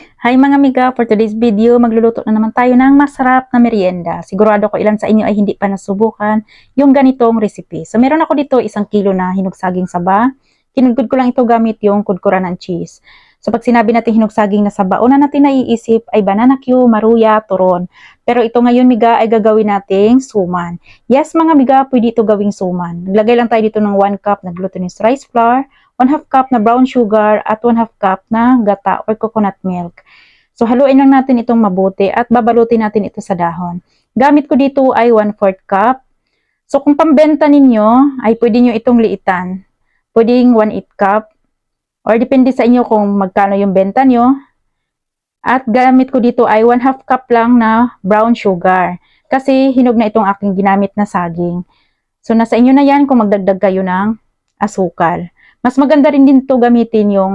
Hi mga amiga, for today's video, magluluto na naman tayo ng masarap na merienda. Sigurado ko ilan sa inyo ay hindi pa nasubukan yung ganitong recipe. So meron ako dito isang kilo na hinog saging saba. Kinugod ko lang ito gamit yung kudkuran ng cheese. So pag sinabi natin hinog saging na saba, una natin naiisip ay banana Q, maruya, turon. Pero ito ngayon miga ay gagawin nating suman. Yes mga miga, pwede ito gawing suman. Naglagay lang tayo dito ng 1 cup na glutinous rice flour, 1 half cup na brown sugar at 1 half cup na gata or coconut milk. So haluin lang natin itong mabuti at babalutin natin ito sa dahon. Gamit ko dito ay 1 4 cup. So kung pambenta ninyo ay pwede nyo itong liitan. Pwedeng 1 8 cup or depende sa inyo kung magkano yung benta nyo. At gamit ko dito ay 1 half cup lang na brown sugar kasi hinog na itong aking ginamit na saging. So nasa inyo na yan kung magdagdag kayo ng asukal. Mas maganda rin din to gamitin yung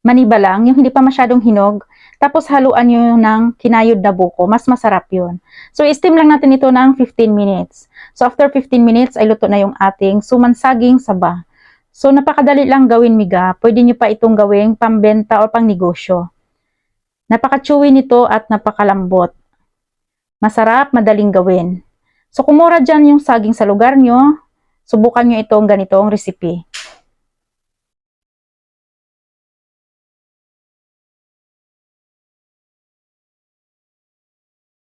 maniba lang, yung hindi pa masyadong hinog. Tapos haluan nyo ng kinayod na buko. Mas masarap yun. So, steam lang natin ito ng 15 minutes. So, after 15 minutes, ay luto na yung ating sumansaging saba. So, napakadali lang gawin miga. Pwede nyo pa itong gawing pambenta o pang negosyo. Napaka-chewy nito at napakalambot. Masarap, madaling gawin. So, kung mura dyan yung saging sa lugar nyo, subukan nyo itong ganitong recipe.